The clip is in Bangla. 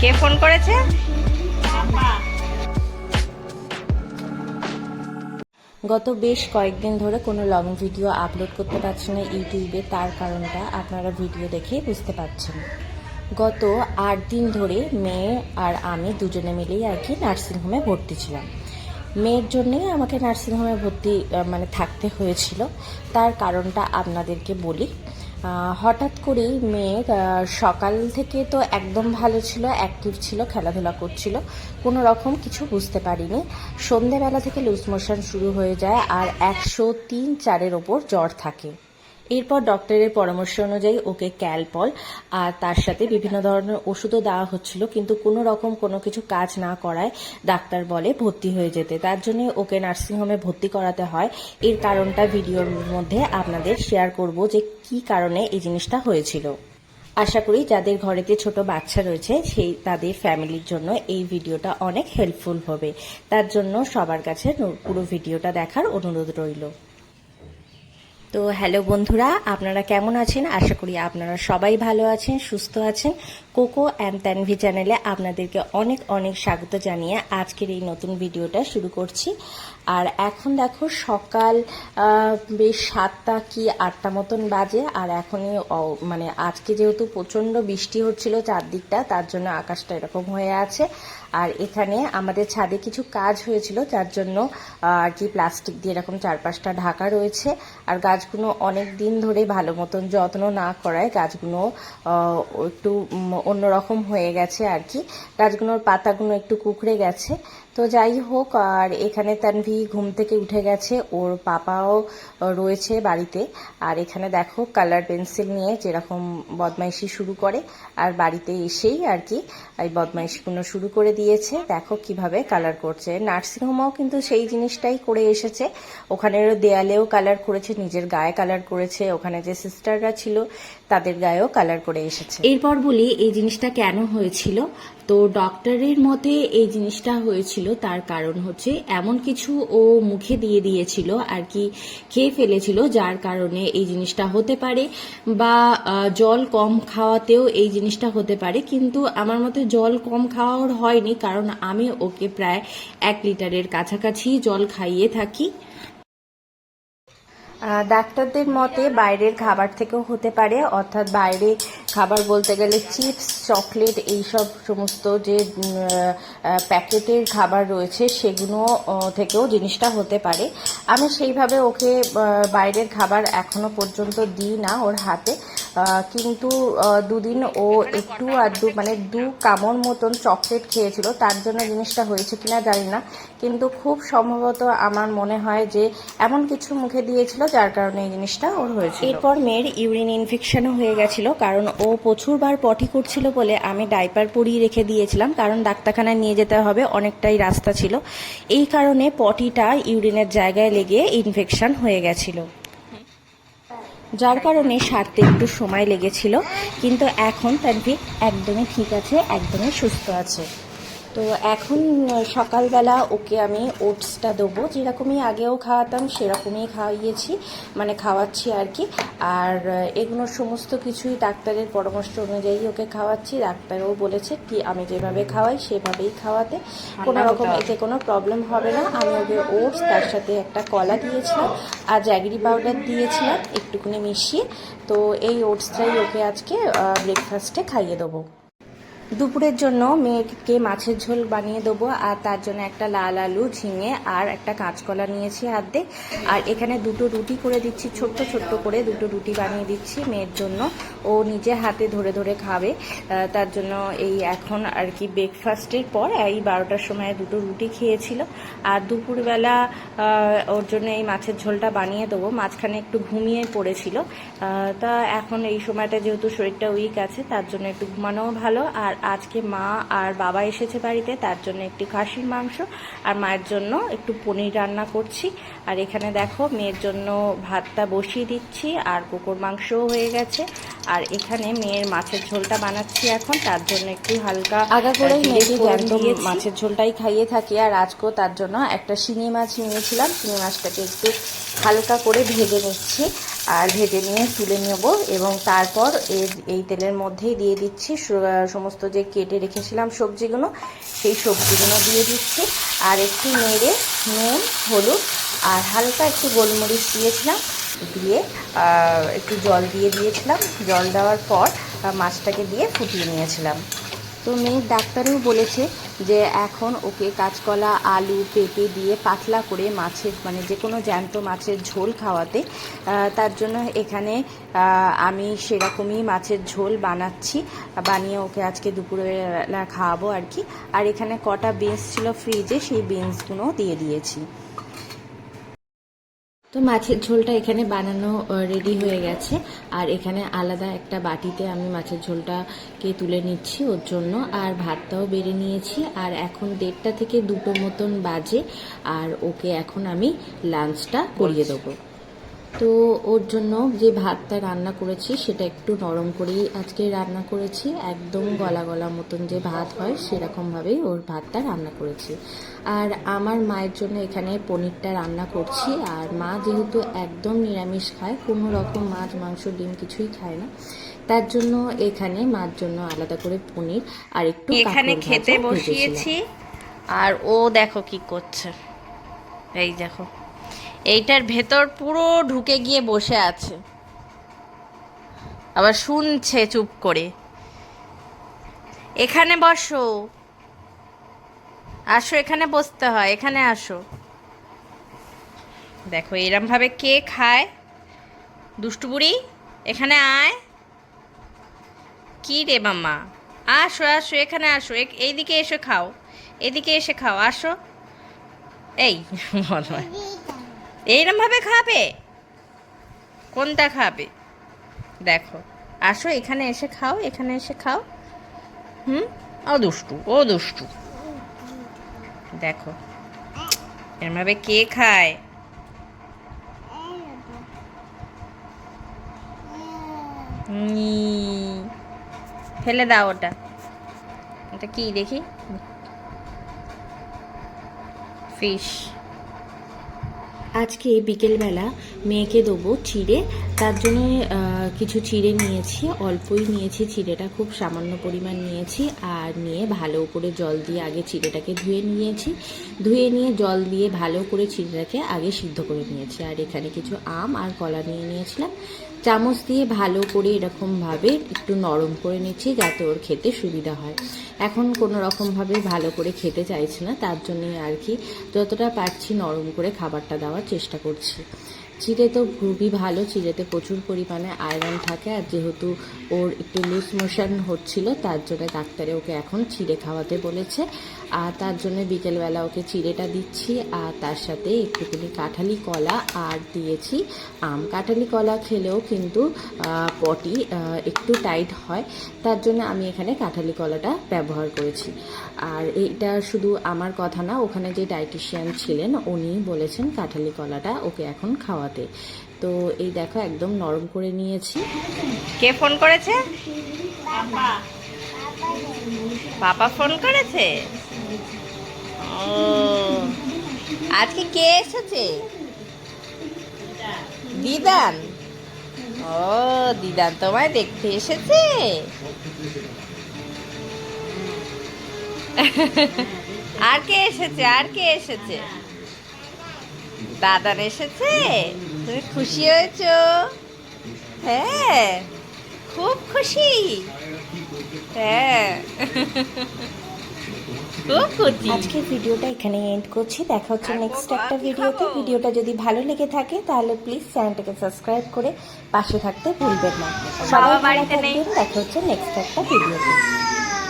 কে ফোন করেছে? গত বেশ কয়েকদিন ধরে কোনো লং ভিডিও আপলোড করতে পারছি না ইউটিউবে, তার কারণটা আপনারা ভিডিও দেখে বুঝতে পারছেন। গত আট দিন ধরে মেয়ে আর আমি দুজনে মিলেই আর কি নার্সিংহোমে ভর্তি ছিলাম। মেয়ের জন্যেই আমাকে নার্সিংহোমে ভর্তি মানে থাকতে হয়েছিল। তার কারণটা আপনাদেরকে বলি। হঠাৎ করেই মেয়ের সকাল থেকে তো একদম ভালো ছিল অ্যাক্টিভ ছিল, খেলাধুলা করছিল, কোনো রকম কিছু বুঝতে পারিনি। সন্ধেবেলা থেকে লুজ মোশন শুরু হয়ে যায় আর একশো তিন চারের ওপর জ্বর থাকে। এরপর ডক্টরের পরামর্শ অনুযায়ী ওকে ক্যালপল আর তার সাথে বিভিন্ন ধরনের ওষুধও দেওয়া হচ্ছিল, কিন্তু কোনো রকম কোনো কিছু কাজ না করায় ডাক্তার বলে ভর্তি হয়ে যেতে। তার জন্য ওকে নার্সিংহোমে ভর্তি করাতে হয়। এর কারণটা ভিডিওর মধ্যে আপনাদের শেয়ার করব যে কি কারণে এই জিনিসটা হয়েছিল। আশা করি যাদের ঘরেতে ছোট বাচ্চা রয়েছে, সেই তাদের ফ্যামিলির জন্য এই ভিডিওটা অনেক হেল্পফুল হবে। তার জন্য সবার কাছে পুরো ভিডিওটা দেখার অনুরোধ রইল। তো হ্যালো বন্ধুরা, আপনারা কেমন আছেন? আশা করি আপনারা সবাই ভালো আছেন, সুস্থ আছেন। কোকো অ্যান্ড তানভি চ্যানেলে আপনাদেরকে অনেক অনেক স্বাগত জানিয়ে আজকের এই নতুন ভিডিওটা শুরু করছি। আর এখন দেখো সকাল বেশ সাতটা কি আটটা মতন বাজে, আর এখনই মানে আজকে যেহেতু প্রচণ্ড বৃষ্টি হচ্ছিল চারদিকটা, তার জন্য আকাশটা এরকম হয়ে আছে। আর এখানে আমাদের ছাদে কিছু কাজ হয়েছিল, যার জন্য আর কি প্লাস্টিক দিয়ে এরকম চারপাশটা ঢাকা রয়েছে। আর গাছগুলো অনেক দিন ধরে ভালো মতন যত্ন না করায় গাছগুলো একটু অন্যরকম হয়ে গেছে আর কি। গাছগুলোর পাতাগুলো একটু কুকড়ে গেছে। তো যাই হোক, আর এখানে তানভি ঘুম থেকে উঠে গেছে। ওর পাপাও রয়েছে বাড়িতে। আর এখানে দেখো কালার পেন্সিল নিয়ে যেরকম বদমাইশি শুরু করে, আর বাড়িতে এসেই আর কি এই বদমাইশিগুলো শুরু করে দিয়েছে। দেখো কীভাবে কালার করছে। নার্সিংহোমেও কিন্তু সেই জিনিসটাই করে এসেছে। ওখানের দেয়ালেও কালার করেছে, নিজের গায়ে কালার করেছে। ওখানে যে সিস্টাররা ছিল তাদের গায়েও কালার করে এসেছে। এরপর বলি, এই জিনিসটা কেন হয়েছিল? তো ডক্টরের মতে এই জিনিসটা হয়েছিল, তার কারণ হচ্ছে এমন কিছু ও মুখে দিয়ে দিয়েছিল আর কি খেয়ে ফেলেছিল, যার কারণে এই জিনিসটা হতে পারে বা জল কম খাওয়াতেও এই জিনিসটা হতে পারে। কিন্তু আমার মতে জল কম খাওয়ার হয়নি, কারণ আমি ওকে প্রায় এক লিটারের কাছাকাছি জল খাইয়ে থাকি। ডাক্তারদের মতে বাইরের খাবার থেকেও হতে পারে, অর্থাৎ বাইরে খাবার বলতে গেলে চিপস, চকলেট এইসব সমস্ত যে প্যাকেটের খাবার রয়েছে সেগুলো থেকেও জিনিসটা হতে পারে। আমি সেইভাবে ওকে বাইরের খাবার এখনও পর্যন্ত দিই না ওর হাতে কিন্তু দুদিন ও একটু আধটু মানে দু কামড় মতন চকলেট খেয়েছিল, তার জন্য জিনিসটা হয়েছে কিনা জানি না, কিন্তু খুব সম্ভবত আমার মনে হয় যে এমন কিছু মুখে দিয়েছিল যার কারণে এই জিনিসটা ওর হয়েছিল। এরপর মেয়ের ইউরিন ইনফেকশনও হয়ে গেছিল, কারণ ও প্রচুরবার পটি করছিল বলে আমি ডাইপার পরিয়ে রেখে দিয়েছিলাম, কারণ ডাক্তারখানায় নিয়ে যেতে হবে অনেকটাই রাস্তা ছিল। এই কারণে পটিটা ইউরিনের জায়গায় লেগে ইনফেকশন হয়ে গেছিল। যার কারণে সারতে একটু সময় লেগেছিল, কিন্তু এখন তানভি একদমই ঠিক আছে, একদমই সুস্থ আছে। তো এখন সকালবেলা ওকে আমি ওটসটা দেবো। যেরকমই আগেও খাওয়াতাম সেরকমই খাওয়িয়েছি মানে খাওয়াচ্ছি আর কি আর এগুলো সমস্ত কিছুই ডাক্তারের পরামর্শ অনুযায়ী ওকে খাওয়াচ্ছি। ডাক্তারও বলেছে কি আমি যেভাবে খাওয়াই সেভাবেই খাওয়াতে। কোনো রকম এতে কোনো প্রবলেম হবে না। আমি ওকে ওটস তার সাথে একটা কলা দিয়েছিলাম আর জ্যাগরি পাউডার দিয়েছিলাম একটুখানি মিশিয়ে। তো এই ওটসটাই ওকে আজকে ব্রেকফাস্টে খাইয়ে দেবো। দুপুরের জন্য মেয়েকে মাছের ঝোল বানিয়ে দেবো, আর তার জন্য একটা লাল আলু ঝিঙে আর একটা কাঁচকলা নিয়েছি হাতে। আর এখানে দুটো রুটি করে দিচ্ছি, ছোট্ট ছোট্ট করে দুটো রুটি বানিয়ে দিচ্ছি মেয়ের জন্য। ও নিজে হাতে ধরে ধরে খাবে। তার জন্য এই এখন আর কি ব্রেকফাস্টের পর এই বারোটার সময় দুটো রুটি খেয়েছিল। আর দুপুরবেলা ওর জন্য এই মাছের ঝোলটা বানিয়ে দেবো। মাঝখানে একটু ঘুমিয়ে পড়েছিল। তা এখন এই সময়টা যেহেতু শরীরটা উইক আছে, তার জন্য একটু ঘুমানোও ভালো। আর আজকে মা আর বাবা এসেছে বাড়িতে তার জন্য একটু খাসির মাংস আর মায়ের জন্য একটু পনির রান্না করছি। আর এখানে দেখো মেয়ের জন্য ভাতটা বসিয়ে দিচ্ছি আর কুকুর মাংসও হয়ে গেছে। আর এখানে মেয়ের মাছের ঝোলটা বানাচ্ছি এখন তার জন্য একটু হালকা আগা করে মাছের ঝোলটাই খাইয়ে থাকি। আর আজকেও তার জন্য একটা শিঙি মাছ নিয়েছিলাম। শিঙি মাছটাকে একটু হালকা করে ভেজে নিচ্ছি। আর ভেজে নিয়ে তুলে নেব এবং তারপর এর এই তেলের মধ্যেই দিয়ে দিচ্ছি সমস্ত যে কেটে রেখেছিলাম সবজিগুলো, সেই সবজিগুলো দিয়ে দিচ্ছি। আর একটু নেড়ে নুন, হলুদ আর হালকা একটু গোলমরিচ দিয়েছিলাম। দিয়ে একটু জল দিয়ে দিয়েছিলাম। জল দেওয়ার পর মাছটাকে দিয়ে ফুটিয়ে নিয়েছিলাম। তো মেয়ের ডাক্তারও বলেছে যে এখন ওকে কাঁচকলা, আলু, পেঁপে দিয়ে পাতলা করে মাছের মানে যে কোনো জ্যান্ত মাছের ঝোল খাওয়াতে তার জন্য এখানে আমি সেরকমই মাছের ঝোল বানাচ্ছি, বানিয়ে ওকে আজকে দুপুরবেলা খাওয়াবো আর কি। আর এখানে কটা বিনস ছিল ফ্রিজে সেই বিনসগুলো দিয়ে দিয়েছি। তো মাছের ঝোলটা এখানে বানানো রেডি হয়ে গেছে। আর এখানে আলাদা একটা বাটিতে আমি মাছের ঝোলটাকে তুলে নিচ্ছি ওর জন্য। আর ভাতটাও বেড়ে নিয়েছি। আর এখন দেড়টা থেকে দুটো মতন বাজে। আর ওকে এখন আমি লাঞ্চটা করিয়ে দেবো। তো ওর জন্য যে ভাতটা রান্না করেছি সেটা একটু নরম করেই আজকে রান্না করেছি। একদম গলা গলা মতন যে ভাত হয় সেরকমভাবেই ওর ভাতটা রান্না করেছি। আর আমার মায়ের জন্য এখানে পনিরটা রান্না করছি। আর মা যেহেতু একদম নিরামিষ খায় কোনো রকম মাছ মাংস ডিম কিছুই খায় না তার জন্য এখানে মার জন্য আলাদা করে পনির আর একটু এখানে খেতে বসিয়েছি। আর ও দেখো কি করছে। এই দেখো। এইটার ভেতর পুরো ঢুকে গিয়ে বসে আছে। আবার শুনছে চুপ করে। এখানে বসো। আসো, এখানে বসতে হয়, এখানে আসো। দেখো এরম ভাবে কে খায়? দুষ্টু বুড়ি, এখানে আয়। কি রে মাম্মা? আসো আসো, এখানে আসো। এইদিকে এসে খাও, এদিকে এসে খাও, আসো। এই বলো এইরম ভাবে খাবে? কোনটা খাবে? দেখো, আসো এখানে এসে খাও, এখানে এসে খাও। হুম? ও দুষ্টু ও দুষ্টু দেখো, এরমভাবে কে খায়? ফেলে দাও ওটা। ওটা কি দেখি? ফিশ। আজকে বিকেলবেলা মেয়েকে দেবো চিড়ে। তার জন্য কিছু চিড়ে নিয়েছি, অল্পই নিয়েছি। চিড়েটা খুব সামান্য পরিমাণ নিয়েছি আর নিয়ে ভালো করে জল দিয়ে আগে চিড়েটাকে ধুয়ে নিয়েছি। ধুয়ে নিয়ে জল দিয়ে ভালো করে চিড়েটাকে আগে সিদ্ধ করে নিয়েছি। আর এখানে কিছু আম আর কলা নিয়ে নিয়েছিলাম। চামচ দিয়ে ভালো করে এরকমভাবে একটু নরম করে নিচ্ছি যাতে ওর খেতে সুবিধা হয়। এখন কোনো রকমভাবে ভালো করে খেতে চাইছে না, তার জন্যই আর কি যতটা পারছি নরম করে খাবারটা দেওয়ার চেষ্টা করছি। চিড়ে তো খুবই ভালো, চিড়েতে প্রচুর পরিমাণে আয়রন থাকে আর যেহেতু ওর একটু লুজ মোশন হচ্ছিল, তার জন্য ডাক্তারে ওকে এখন চিড়ে খাওয়াতে বলেছে। আর তার জন্য বিকেলবেলা ওকে চিড়েটা দিচ্ছি আর তার সাথে একটুখানি কাঁঠালি কলা আর দিয়েছি আম। কাঁঠালি কলা খেলেও কিন্তু পটি একটু টাইট হয়। তার জন্য আমি এখানে কাঁঠালি কলাটা ব্যবহার করেছি। আর এইটা শুধু আমার কথা না ওখানে যে ডায়েটিশিয়ান ছিলেন উনি বলেছেন কাঁঠালি কলাটা ওকে এখন খাওয়াতে। তো এই দেখো একদম নরম করে নিয়েছি। কে ফোন করেছে? বাবা ফোন করেছে? ও, আজকে কে এসেছে? দিদান? ও, দিদান তোমায় দেখতে এসেছে? আর কে এসেছে? আর কে এসেছে? দাদান এসেছে? তুমি খুশি হয়েছো? হ্যাঁ খুব খুশি। হ্যাঁ। আজকের ভিডিওটা এখানে এন্ড করছি। দেখা হচ্ছে নেক্সট একটা ভিডিওতে। ভিডিওটা যদি ভালো লেগে থাকে তাহলে প্লিজ চ্যানেলটাকে সাবস্ক্রাইব করে পাশে থাকতে ভুলবেন না। সবাই বাড়িতে দেখা হচ্ছে নেক্সট একটা ভিডিওতে।